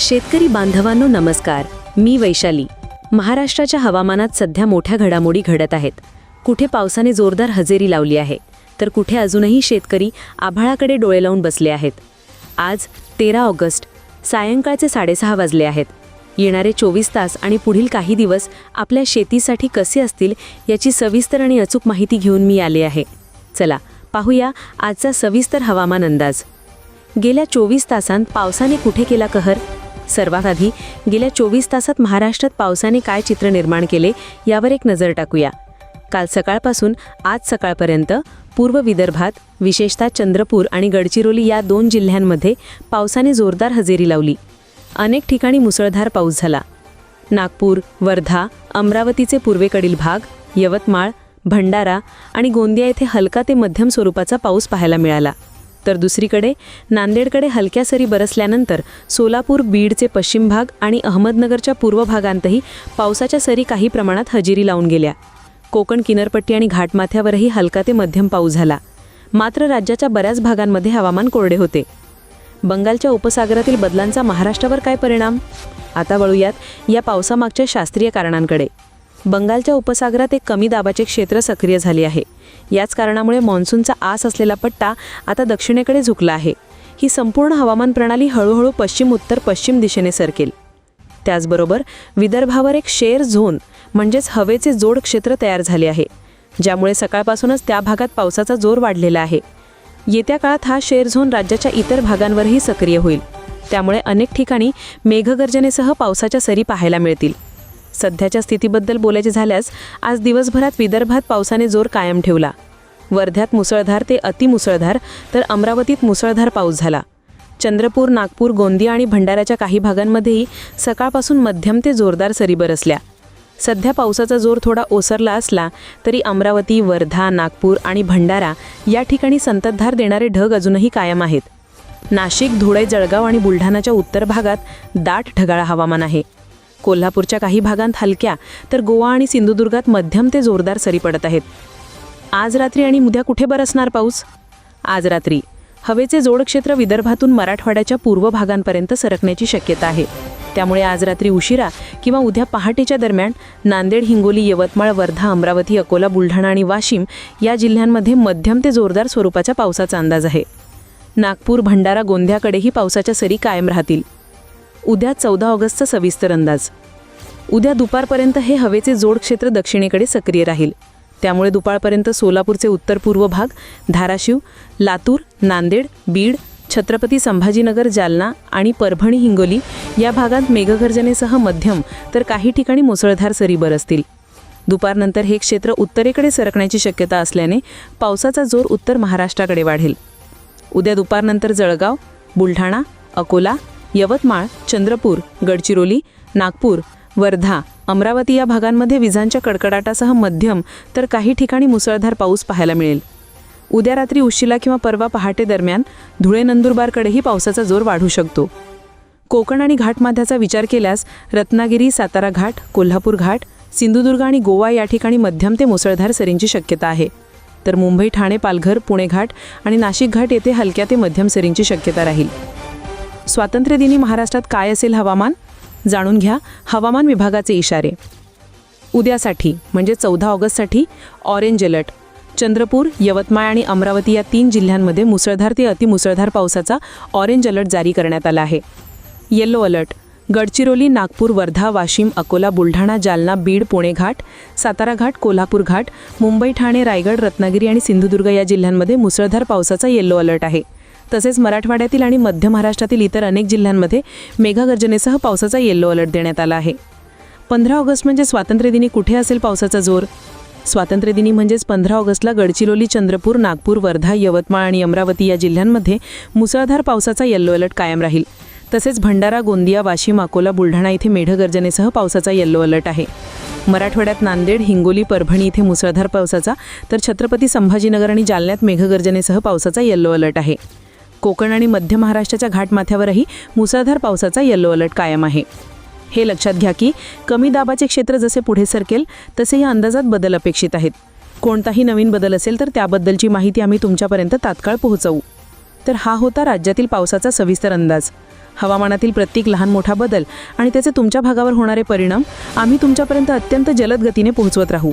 शेतकरी बांधवांनो नमस्कार. मी वैशाली. महाराष्ट्राच्या हवामानात सध्या मोठ्या घडामोडी घडत आहेत. कुठे पावसाने जोरदार हजेरी लावली आहे तर कुठे अजूनही शेतकरी आभाळाकडे डोळे लावून बसले आहेत. आज तेरा ऑगस्ट सायंकाळचे साडेसहा वाजले आहेत. येणारे चोवीस तास आणि पुढील काही दिवस आपल्या शेतीसाठी कसे असतील याची सविस्तर आणि अचूक माहिती घेऊन मी आले आहे. चला पाहूया आजचा सविस्तर हवामान अंदाज. गेल्या चोवीस तासांत पावसाने कुठे केला कहर? सर्वात आधी गेल्या चोवीस तासात महाराष्ट्रात पावसाने काय चित्र निर्माण केले यावर एक नजर टाकूया. काल सकाळपासून आज सकाळपर्यंत पूर्व विदर्भात विशेषतः चंद्रपूर आणि गडचिरोली या दोन जिल्ह्यांमध्ये पावसाने जोरदार हजेरी लावली. अनेक ठिकाणी मुसळधार पाऊस झाला. नागपूर वर्धा अमरावतीचे पूर्वेकडील भाग यवतमाळ भंडारा आणि गोंदिया येथे हलका ते मध्यम स्वरूपाचा पाऊस पाहायला मिळाला. तर दुसरीकडे नांदेडकडे हलक्या सरी बरसल्यानंतर सोलापूर बीडचे पश्चिम भाग आणि अहमदनगरच्या पूर्व भागांतही पावसाच्या सरी काही प्रमाणात हजेरी लावून गेल्या. कोकण किनारपट्टी आणि घाटमाथ्यावरही हलका ते मध्यम पाऊस झाला. मात्र राज्याच्या बऱ्याच भागांमध्ये हवामान कोरडे होते. बंगालच्या उपसागरातील बदलांचा महाराष्ट्रावर काय परिणाम? आता वळूयात या पावसामागच्या शास्त्रीय कारणांकडे. बंगालच्या उपसागरात एक कमी दाबाचे क्षेत्र सक्रिय झाले आहे. याच कारणामुळे मान्सूनचा आस असलेला पट्टा आता दक्षिणेकडे झुकला आहे. ही संपूर्ण हवामान प्रणाली हळूहळू पश्चिम उत्तर पश्चिम दिशेने सरकेल. त्याचबरोबर विदर्भावर एक शेर झोन म्हणजेच हवेचे जोड क्षेत्र तयार झाले आहे ज्यामुळे सकाळपासूनच त्या भागात पावसाचा जोर वाढलेला आहे. येत्या काळात हा शेर झोन राज्याच्या इतर भागांवरही सक्रिय होईल. त्यामुळे अनेक ठिकाणी मेघगर्जनेसह पावसाच्या सरी पाहायला मिळतील. सध्याच्या स्थितीबद्दल बोलायचे झाल्यास आज दिवसभरात विदर्भात पावसाने जोर कायम ठेवला. वर्ध्यात मुसळधार ते अतिमुसळधार तर अमरावतीत मुसळधार पाऊस झाला. चंद्रपूर नागपूर गोंदिया आणि भंडाऱ्याच्या काही भागांमध्येही सकाळपासून मध्यम ते जोरदार सरी बरसल्या. सध्या पावसाचा जोर थोडा ओसरला असला तरी अमरावती वर्धा नागपूर आणि भंडारा या ठिकाणी संततधार देणारे ढग अजूनही कायम आहेत. नाशिक धुळे जळगाव आणि बुलढाणाच्या उत्तर भागात दाट ढगाळ हवामान आहे. कोल्हापूरच्या काही भागांत हलक्या तर गोवा आणि सिंधुदुर्गात मध्यम ते जोरदार सरी पडत आहेत. आज रात्री आणि उद्या कुठे बरसणार पाऊस? आज रात्री हवेचे जोडक्षेत्र विदर्भातून मराठवाड्याच्या पूर्व भागांपर्यंत सरकण्याची शक्यता आहे. त्यामुळे आज रात्री उशिरा किंवा उद्या पहाटेच्या दरम्यान नांदेड हिंगोली यवतमाळ वर्धा अमरावती अकोला बुलढाणा आणि वाशिम या जिल्ह्यांमध्ये मध्यम ते जोरदार स्वरूपाच्या पावसाचा अंदाज आहे. नागपूर भंडारा गोंध्याकडेही पावसाच्या सरी कायम राहतील. उद्या चौदा ऑगस्टचा सविस्तर अंदाज. उद्या दुपारपर्यंत हे हवेचे जोड क्षेत्र दक्षिणेकडे सक्रिय राहील. त्यामुळे दुपारपर्यंत सोलापूरचे उत्तर पूर्व भाग धाराशिव लातूर नांदेड बीड छत्रपती संभाजीनगर जालना आणि परभणी हिंगोली या भागात मेघगर्जनेसह मध्यम तर काही ठिकाणी मुसळधार सरी बरसतील. दुपारनंतर हे क्षेत्र उत्तरेकडे सरकण्याची शक्यता असल्याने पावसाचा जोर उत्तर महाराष्ट्राकडे वाढेल. उद्या दुपारनंतर जळगाव बुलढाणा अकोला यवतमाळ चंद्रपूर गडचिरोली नागपूर वर्धा अमरावती या भागांमध्ये विजांच्या कडकडाटासह मध्यम तर काही ठिकाणी मुसळधार पाऊस पाहायला मिळेल. उद्या रात्री उशिला किंवा परवा पहाटे दरम्यान धुळे नंदुरबारकडेही पावसाचा जोर वाढू शकतो. कोकण आणि घाटमाथ्याचा विचार केल्यास रत्नागिरी सातारा घाट कोल्हापूर घाट सिंधुदुर्ग आणि गोवा या ठिकाणी मध्यम ते मुसळधार सरींची शक्यता आहे. तर मुंबई ठाणे पालघर पुणे घाट आणि नाशिक घाट येथे हलक्या ते मध्यम सरींची शक्यता राहील. स्वातंत्र्यदिनी महाराष्ट्रात काय असेल हवामान? जाणून घ्या हवामान विभागाचे इशारे. उद्यासाठी म्हणजे चौदा ऑगस्टसाठी ऑरेंज अलर्ट चंद्रपूर यवतमाळ आणि अमरावती या तीन जिल्ह्यांमध्ये मुसळधार ते अतिमुसळधार पावसाचा ऑरेंज अलर्ट जारी करण्यात आला आहे. येल्लो अलर्ट गडचिरोली नागपूर वर्धा वाशिम अकोला बुलढाणा जालना बीड पुणे घाट सातारा घाट कोल्हापूर घाट मुंबई ठाणे रायगड रत्नागिरी आणि सिंधुदुर्ग या जिल्ह्यांमध्ये मुसळधार पावसाचा येल्लो अलर्ट आहे. तसेच मराठवाड्यातील आणि मध्य महाराष्ट्रातील इतर अनेक जिल्ह्यांमध्ये मेघागर्जनेसह पावसाचा येल्लो अलर्ट देण्यात आला आहे. पंधरा ऑगस्ट म्हणजे स्वातंत्र्यदिनी कुठे असेल पावसाचा जोर? स्वातंत्र्यदिनी म्हणजेच पंधरा ऑगस्टला गडचिरोली चंद्रपूर नागपूर वर्धा यवतमाळ आणि अमरावती या जिल्ह्यांमध्ये मुसळधार पावसाचा येल्लो अलर्ट कायम राहील. तसेच भंडारा गोंदिया वाशिम अकोला बुलढाणा इथे मेघगर्जनेसह पावसाचा येल्लो अलर्ट आहे. मराठवाड्यात नांदेड हिंगोली परभणी इथे मुसळधार पावसाचा तर छत्रपती संभाजीनगर आणि जालन्यात मेघगर्जनेसह पावसाचा येल्लो अलर्ट आहे. कोकण आणि मध्य महाराष्ट्राच्या घाटमाथ्यावरही मुसळधार पावसाचा येल्लो अलर्ट कायम आहे. हे लक्षात घ्या की कमी दाबाचे क्षेत्र जसे पुढे सरकेल तसे या अंदाजात बदल अपेक्षित आहेत. कोणताही नवीन बदल असेल तर त्याबद्दलची माहिती आम्ही तुमच्यापर्यंत तात्काळ पोहोचवू. तर हा होता राज्यातील पावसाचा सविस्तर अंदाज. हवामानातील प्रत्येक लहान मोठा बदल आणि त्याचे तुमच्या भागावर होणारे परिणाम आम्ही तुमच्यापर्यंत अत्यंत जलद गतीने पोहोचवत राहू.